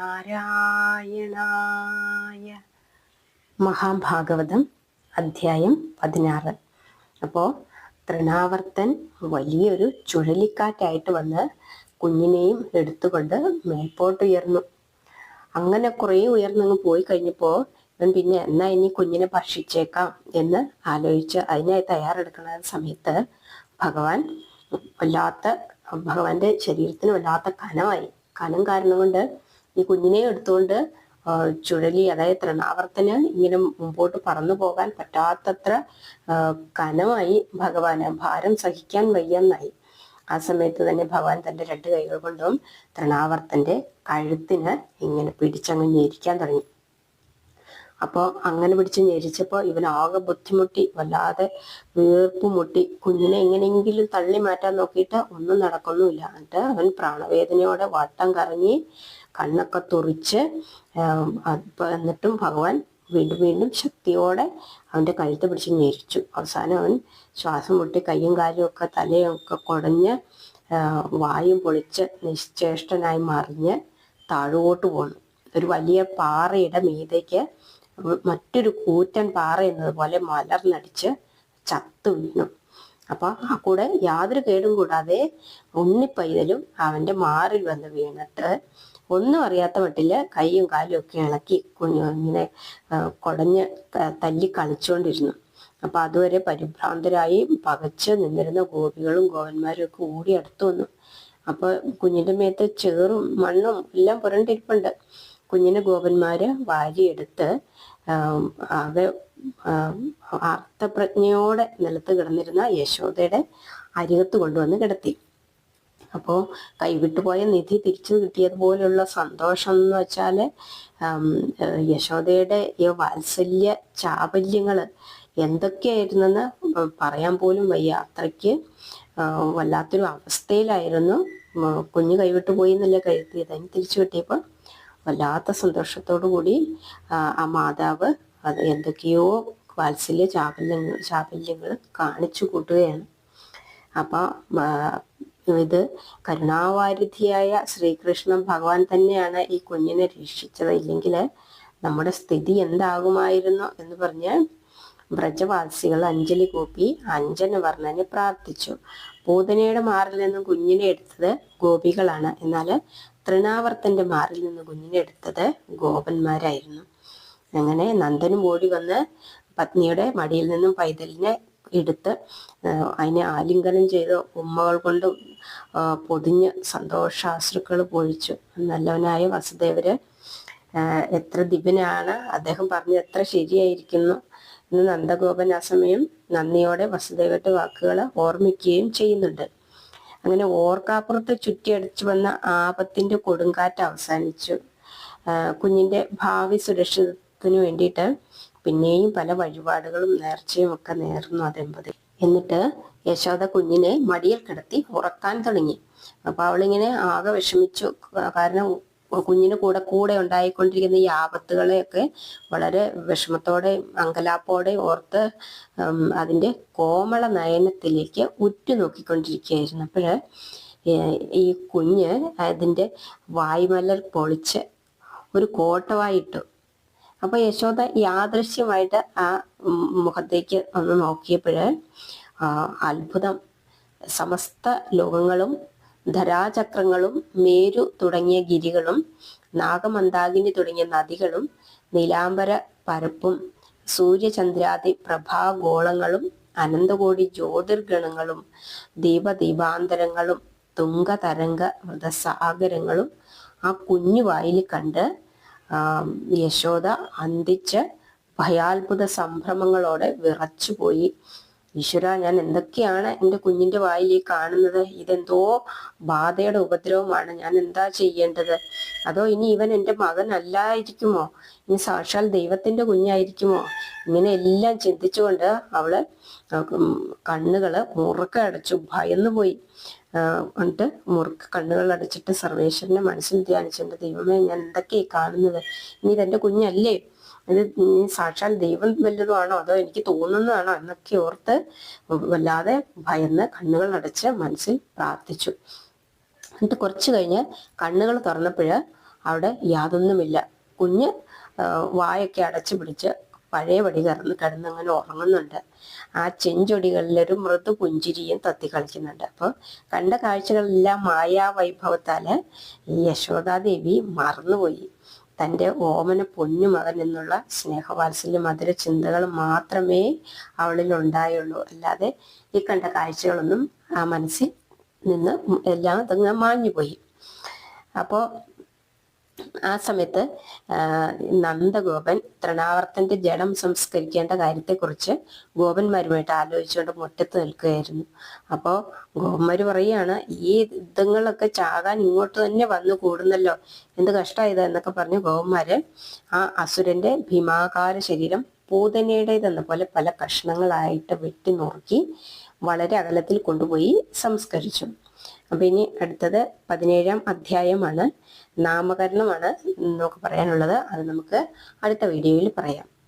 നാരായണായ. മഹാഭാഗവതം അധ്യായം പതിനാറ്. അപ്പോൾ തൃണാവർത്തൻ വലിയൊരു ചുഴലിക്കാറ്റായിട്ട് വന്ന് കുഞ്ഞിനെയും എടുത്തുകൊണ്ട് മേൽപോട്ടുയർന്നു അങ്ങനെ കുറേ ഉയർന്നങ്ങ് പോയി കഴിഞ്ഞപ്പോൾ ഇവൻ പിന്നെ എന്നാ ഇനി കുഞ്ഞിനെ ഭക്ഷിച്ചേക്കാം എന്ന് ആലോചിച്ച് അതിനായി തയ്യാറെടുക്കുന്ന സമയത്ത് ഭഗവാൻ വല്ലാത്ത ഭഗവാന്റെ ശരീരത്തിന് വല്ലാത്ത കനമായി. കനം കാരണം കൊണ്ട് ഈ കുഞ്ഞിനെ എടുത്തുകൊണ്ട് ചുഴലി അതായത് തൃണാവർത്തന് ഇങ്ങനെ മുമ്പോട്ട് പറന്നു പോകാൻ പറ്റാത്തത്ര കനമായി ഭഗവാന് ഭാരം സഹിക്കാൻ വയ്യെന്നായി. ആ സമയത്ത് തന്നെ ഭഗവാൻ തന്റെ രണ്ട് കൈകൾ കൊണ്ടും തൃണാവർത്തന്റെ കഴുത്തിന് ഇങ്ങനെ പിടിച്ചങ്ങ് ഞെരിക്കാൻ തുടങ്ങി. അപ്പോൾ അങ്ങനെ പിടിച്ച് ഞെരിച്ചപ്പോൾ ഇവൻ ആകെ ബുദ്ധിമുട്ടി വല്ലാതെ വീർപ്പ് മുട്ടി. കുഞ്ഞിനെ എങ്ങനെയെങ്കിലും തള്ളി മാറ്റാൻ നോക്കിയിട്ട് ഒന്നും നടക്കുന്നുമില്ല. എന്നിട്ട് അവൻ പ്രാണവേദനയോടെ വട്ടം കറങ്ങി കണ്ണൊക്കെ തുറിച്ച് എന്നിട്ടും ഭഗവാൻ വീണ്ടും വീണ്ടും ശക്തിയോടെ അവന്റെ കഴുത്ത് പിടിച്ച് ഞെരിച്ചു. അവസാനം അവൻ ശ്വാസം മുട്ടി കയ്യും കാലും ഒക്കെ തലയൊക്കെ കുടഞ്ഞ് വായും പൊളിച്ച് നിശ്ചേഷ്ടനായി മറിഞ്ഞ് താഴോട്ട് പോന്നു. ഒരു വലിയ പാറയുടെ മീതയ്ക്ക് മറ്റൊരു കൂറ്റൻ പാറ എന്നതുപോലെ മലർന്നടിച്ച് ചത്തു വീണു. അപ്പൊ ആ കൂടെ യാതൊരു കേടും കൂടാതെ ഉണ്ണിപ്പൈതലും അവന്റെ മാറിൽ വന്ന് വീണിട്ട് ഒന്നും അറിയാത്ത മട്ടിൽ കൈയും കാലും ഒക്കെ ഇളക്കി കുഞ്ഞു ഇങ്ങനെ കുടഞ്ഞ് തല്ലി കളിച്ചുകൊണ്ടിരുന്നു അപ്പൊ അതുവരെ പരിഭ്രാന്തരായി പകച്ച് നിന്നിരുന്ന ഗോപികളും ഗോപന്മാരും ഒക്കെ ഓടി അടുത്തു വന്നു. അപ്പൊ കുഞ്ഞിന്റെ മേത്ത് ചേറും മണ്ണും എല്ലാം പുരണ്ടിരിപ്പുണ്ട്. കുഞ്ഞിനെ ഗോപന്മാര് വാരിയെടുത്ത് അത് അർത്ഥപ്രജ്ഞയോടെ നിലത്ത് കിടന്നിരുന്ന യശോദയുടെ അരികത്ത് കൊണ്ടുവന്ന് കിടത്തി. അപ്പോൾ കൈവിട്ടുപോയ നിധി തിരിച്ചു കിട്ടിയതുപോലുള്ള സന്തോഷം എന്ന് വെച്ചാൽ യശോദയുടെ ഈ വാത്സല്യ ചാബല്യങ്ങൾ എന്തൊക്കെയായിരുന്നെന്ന് പറയാൻ പോലും വയ്യ. അത്രയ്ക്ക് വല്ലാത്തൊരു അവസ്ഥയിലായിരുന്നു കുഞ്ഞ് കൈവിട്ടു പോയി എന്നല്ല കരുതിയത്. അതിന് തിരിച്ചു കിട്ടിയപ്പോൾ വല്ലാത്ത സന്തോഷത്തോടു കൂടി ആ, മാതാവ് അത് എന്തൊക്കെയോ വാത്സല്യ ചാബല്യങ്ങൾ ചാബല്യങ്ങൾ കാണിച്ചു കൂട്ടുകയാണ്. അപ്പൊ ആ, ഇത് കരുണാവാരിധിയായ ശ്രീകൃഷ്ണൻ ഭഗവാൻ തന്നെയാണ് ഈ കുഞ്ഞിനെ രക്ഷിച്ചത്. ഇല്ലെങ്കിൽ നമ്മുടെ സ്ഥിതി എന്താകുമായിരുന്നു എന്ന് പറഞ്ഞ് വ്രജവാസികൾ അഞ്ജലി കൂപ്പി അഞ്ജൻ വർണനെ പ്രാർത്ഥിച്ചു. പൂതനയുടെ മാറിൽ നിന്നും കുഞ്ഞിനെ എടുത്തത് ഗോപികളാണ്. എന്നാൽ തൃണാവർത്തന്റെ മാറിൽ നിന്ന് കുഞ്ഞിനെ എടുത്തത് ഗോപന്മാരായിരുന്നു. അങ്ങനെ നന്ദനും ഓടി വന്ന് പത്നിയുടെ മടിയിൽ നിന്നും പൈതലിനെ എടുത്ത് അതിനെ ആലിംഗനം ചെയ്ത് ഉമ്മകൾ കൊണ്ട് പൊതിഞ്ഞ് സന്തോഷാശ്രുക്കൾ പൊഴിച്ചു. നല്ലവനായ വസുദേവര് എത്ര ദിവ്യനാണ് അദ്ദേഹം പറഞ്ഞ് എത്ര ശരിയായിരിക്കുന്നു എന്ന് നന്ദഗോപൻ ആ സമയം നന്ദിയോടെ വസുദേവന്റെ വാക്കുകൾ ഓർമ്മിക്കുകയും ചെയ്യുന്നുണ്ട്. അങ്ങനെ ഓർക്കാപ്പുറത്ത് ചുറ്റിയടിച്ചു വന്ന ആപത്തിന്റെ കൊടുങ്കാറ്റ് അവസാനിച്ചു. കുഞ്ഞിന്റെ ഭാവി സുരക്ഷിതത്വത്തിന് വേണ്ടിയിട്ട് പിന്നെയും പല വഴിപാടുകളും നേർച്ചയും ഒക്കെ നേർന്നു ആ ദമ്പതി എന്നിട്ട് യശോദ കുഞ്ഞിനെ മടിയിൽ കിടത്തി ഉറക്കാൻ തുടങ്ങി. അപ്പൊ അവളിങ്ങനെ ആകെ വിഷമിച്ചു. കാരണം കുഞ്ഞിന് കൂടെ കൂടെ ഉണ്ടായിക്കൊണ്ടിരിക്കുന്ന ഈ ആപത്തുകളെയൊക്കെ വളരെ വിഷമത്തോടെ അങ്കലാപ്പോടെ ഓർത്ത് അതിന്റെ കോമള നയനത്തിലേക്ക് ഉറ്റുനോക്കിക്കൊണ്ടിരിക്കുകയായിരുന്നു. അപ്പോഴ് ഈ കുഞ്ഞ് അതിന്റെ വായ്മലർ പൊളിച്ച് ഒരു കോട്ടവായിട്ടു അപ്പൊ യശോദ യാദൃശ്യമായിട്ട് ആ മുഖത്തേക്ക് ഒന്ന് നോക്കിയപ്പോഴ് അത്ഭുതം. സമസ്ത ലോകങ്ങളും ധരാചക്രങ്ങളും മേരു തുടങ്ങിയ ഗിരികളും നാഗമന്ദാകിനി തുടങ്ങിയ നദികളും നീലാംബര പരപ്പും സൂര്യചന്ദ്രാദി പ്രഭാഗോളങ്ങളും അനന്തകോടി ജ്യോതിർഗണങ്ങളും ദീപദീപാന്തരങ്ങളും തുംഗതരംഗ മൃതസാഗരങ്ങളും ആ കുഞ്ഞു വായിൽ കണ്ട് യശോദ അന്തിച്ച് ഭയാത്ഭുത സംഭ്രമങ്ങളോടെ വിറച്ചുപോയി. ഈശ്വര ഞാൻ എന്തൊക്കെയാണ് എന്റെ കുഞ്ഞിന്റെ വായിൽ ഈ കാണുന്നത്? ഇതെന്തോ ബാധയുടെ ഉപദ്രവമാണ്. ഞാൻ എന്താ ചെയ്യേണ്ടത്? അതോ ഇനി ഇവൻ എന്റെ മകനല്ലായിരിക്കുമോ ഇനി സാക്ഷാൽ ദൈവത്തിന്റെ കുഞ്ഞായിരിക്കുമോ? ഇങ്ങനെ എല്ലാം ചിന്തിച്ചുകൊണ്ട് അവൾ കണ്ണുകൾ മുറുക്ക അടച്ചു. ഭയന്നു എന്നിട്ട് മുറുക്ക് കണ്ണുകൾ അടച്ചിട്ട് സർവേശ്വരനെ മനസ്സിൽ ധ്യാനിച്ചെന്റെ ദൈവമേ ഞാൻ എന്തൊക്കെയാ കാണുന്നത്? ഇനി ഇതെന്റെ കുഞ്ഞല്ലേ? ഇത് സാക്ഷാൽ ദൈവം വല്ലതുമാണോ? അതോ എനിക്ക് തോന്നുന്നതാണോ? എന്നൊക്കെ ഓർത്ത് വല്ലാതെ ഭയന്ന് കണ്ണുകൾ അടച്ച് മനസ്സിൽ പ്രാർത്ഥിച്ചു. എന്നിട്ട് കുറച്ചു കഴിഞ്ഞ് കണ്ണുകൾ തുറന്നപ്പോഴ് അവിടെ യാതൊന്നുമില്ല. കുഞ്ഞ് വായൊക്കെ അടച്ചു പിടിച്ച് പഴയപടി കറന്ന് കിടന്നങ്ങനെ ഉറങ്ങുന്നുണ്ട്. ആ ചെഞ്ചൊടികളിലൊരു മൃദു പുഞ്ചിരിയും തത്തി കളിക്കുന്നുണ്ട്. അപ്പോൾ കണ്ട കാഴ്ചകളെല്ലാം മായാവൈഭവത്താൽ ഈ യശോദാദേവി മറന്നുപോയി. തന്റെ ഓമന പൊന്നു മകൻ എന്നുള്ള സ്നേഹവാത്സല്യ മധുര ചിന്തകൾ മാത്രമേ അവളിൽ ഉണ്ടായുള്ളൂ അല്ലാതെ ഈ കണ്ട കാഴ്ചകളൊന്നും ആ മനസ്സിൽ നിന്ന് എല്ലാം അതങ്ങ് മാഞ്ഞുപോയി. അപ്പോൾ ആ സമയത്ത് നന്ദഗോപൻ തൃണാവർത്തന്റെ ജഡം സംസ്കരിക്കേണ്ട കാര്യത്തെക്കുറിച്ച് ഗോപന്മാരുമായിട്ട് ആലോചിച്ചുകൊണ്ട് മുറ്റത്ത് നിൽക്കുകയായിരുന്നു. അപ്പോൾ ഗോപന്മാർ പറയുകയാണ് ഈ യുദ്ധങ്ങളൊക്കെ ചാകാൻ ഇങ്ങോട്ട് തന്നെ വന്നു കൂടുന്നല്ലോ എന്ത് കഷ്ടമായത് എന്നൊക്കെ പറഞ്ഞ് ഗോപന്മാര് ആ അസുരന്റെ ഭീമാകാര ശരീരം പൂതനയുടേതെന്ന പോലെ പല കഷ്ണങ്ങളായിട്ട് വെട്ടി നോക്കി വളരെ അകലത്തിൽ കൊണ്ടുപോയി സംസ്കരിച്ചു. അപ്പൊ ഇനി അടുത്തത് പതിനേഴാം അധ്യായമാണ്. നാമകരണമാണ് നമുക്ക് പറയാനുള്ളത്. അത് നമുക്ക് അടുത്ത വീഡിയോയിൽ പറയാം.